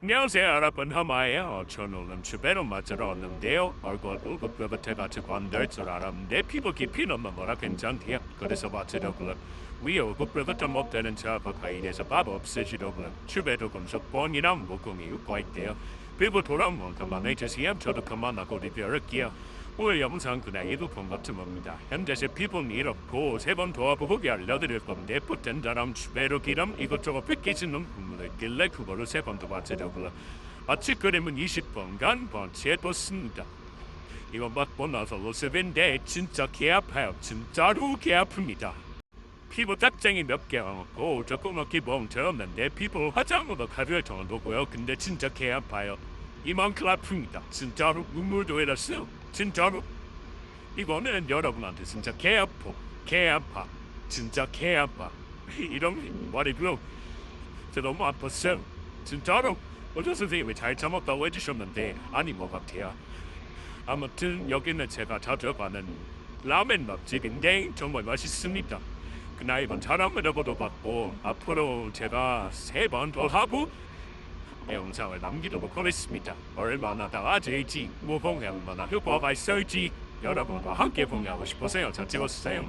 안녕하세요 여러분 하마예요 저는 주배로 맞으러 왔는데요. 얼굴 우급부터 같이 관될 줄 알았는데 피부 깊이 너무 뭐라 괜찮대요. 그래서 맞으려고요. 위에 우급부터 못되는 저부가 이래서 밥 없으시려고요. 주배도 금속본이랑 무궁이 웃고 있대요. 피부 돌아오면 그만해주세요. 저도 그만하고 리뷰할게요 오늘 영상 같은 겁니다. 현재 피부는 이렇고 세번 도와보기 알려드릴 건데 붙은 사람 주배로 기름 이것저것 뺏기시는 분들 있길래 그거를 세번 도와드려고요. 마치 그림은 20분간 번치해뒀습니다. 이거 맞고 나서 로스인데 진짜 개 아파요. 진짜로 개 아픕니다. 피부 딱쟁이 몇 개 없고 조금 기본 들었는데 피부 화장으로 가벼울 정도고요. 근데 진짜 개 아파요. 이만큼 아픕니다. 진짜로 눈물도 흘렸어요. 진짜로 이거는 여러분한테 진짜 개 아파, 개 아파, 진짜 개 아파. 이런 말이고요. 저 너무 아팠어요. 진짜로 어제 선생님이 잘 참았다고 해주셨는데 아닌 것 같아요. 아무튼 여기는 제가 자주 가는 라멘 맛집인데 정말 맛있습니다. 그날 이번 사람으로도 받고 앞으로 제가 세 번 더 하고 영상을 남기도록 하겠습니다. 얼마나 나아질지 무봉 얼마나 효과가 있을지 여러분과 함께 공유하고 싶어서요. 저 찍었어요.